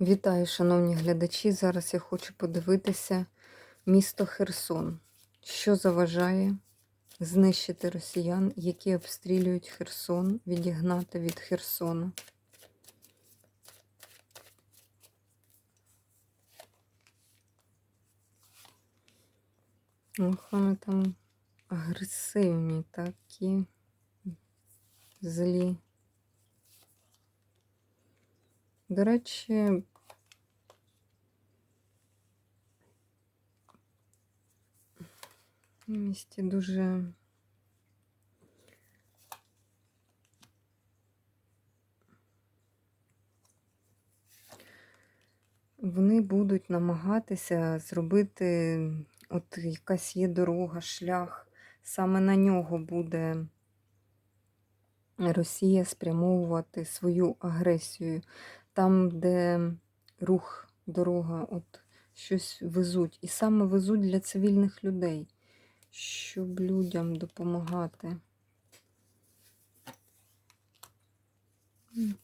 Вітаю, шановні глядачі. Зараз я хочу подивитися місто Херсон. Що заважає знищити росіян, які обстрілюють Херсон, відігнати від Херсона. Ох, вони там агресивні, такі злі. До речі, в місті дуже вони будуть намагатися зробити, от якась є дорога, шлях, саме на нього буде Росія спрямовувати свою агресію. Там, де рух, дорога, от щось везуть. І саме везуть для цивільних людей, щоб людям допомагати.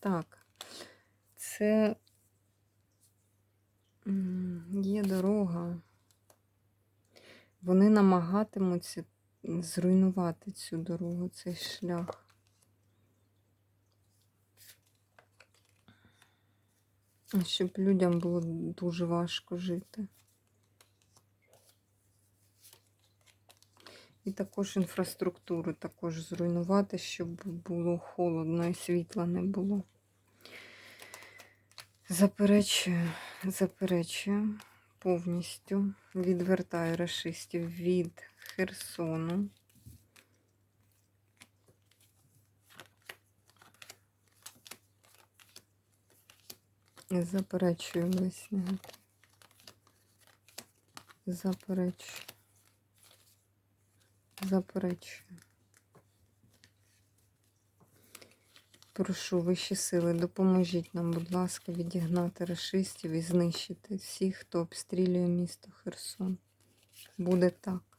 Так, це є дорога. Вони намагатимуться зруйнувати цю дорогу, цей шлях. Щоб людям було дуже важко жити. І також інфраструктуру також зруйнувати, щоб було холодно і світла не було. Заперечую, заперечую повністю. Відвертаю расистів від Херсону. Заперечую весь. Заперечую. Заперечую. Прошу вищі сили, допоможіть нам, будь ласка, відігнати расистів і знищити всіх, хто обстрілює місто Херсон. Буде так.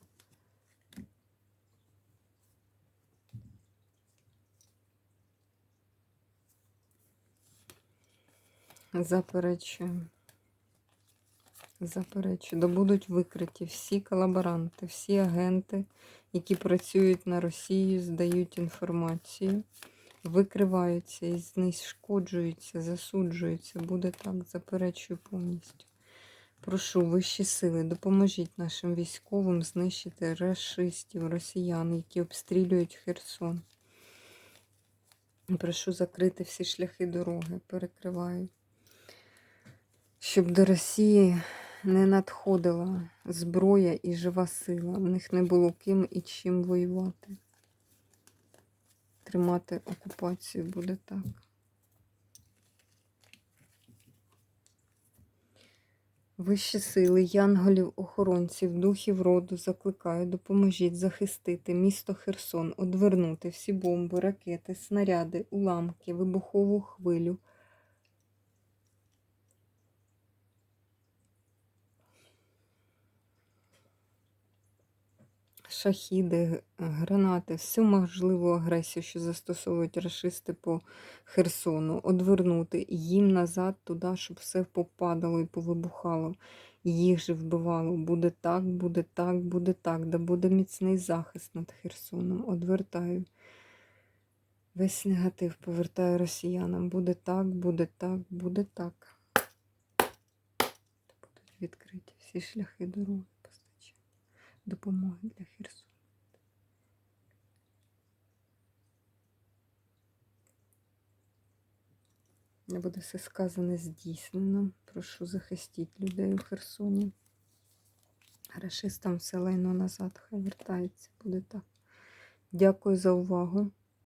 Заперечую. Заперечую. Да будуть викриті всі колаборанти, всі агенти, які працюють на Росію, здають інформацію, викриваються і знешкоджуються, засуджуються. Буде так, заперечую повністю. Прошу вищі сили, допоможіть нашим військовим знищити расистів, росіян, які обстрілюють Херсон. Прошу закрити всі шляхи дороги, перекриваю щоб до Росії не надходила зброя і жива сила. В них не було ким і чим воювати. Тримати окупацію буде так. Вищі сили, янголів, охоронців, духів роду закликаю, допоможіть захистити місто Херсон, одвернути всі бомби, ракети, снаряди, уламки, вибухову хвилю. Шахіди, гранати, всю можливу агресію, що застосовують рашисти по Херсону, одвернути їм назад туди, щоб все попадало і повибухало, їх же вбивало. Буде так, буде так, буде так, да буде міцний захист над Херсоном. Одвертаю. Весь негатив повертаю росіянам. Буде так, буде так, буде так. Будуть відкриті всі шляхи дороги допомоги для Херсону. Не буде все сказане здійснено. Прошу захистіть людей у Херсоні. Рашистам все лайно назад, хай вертається, буде так. Дякую за увагу.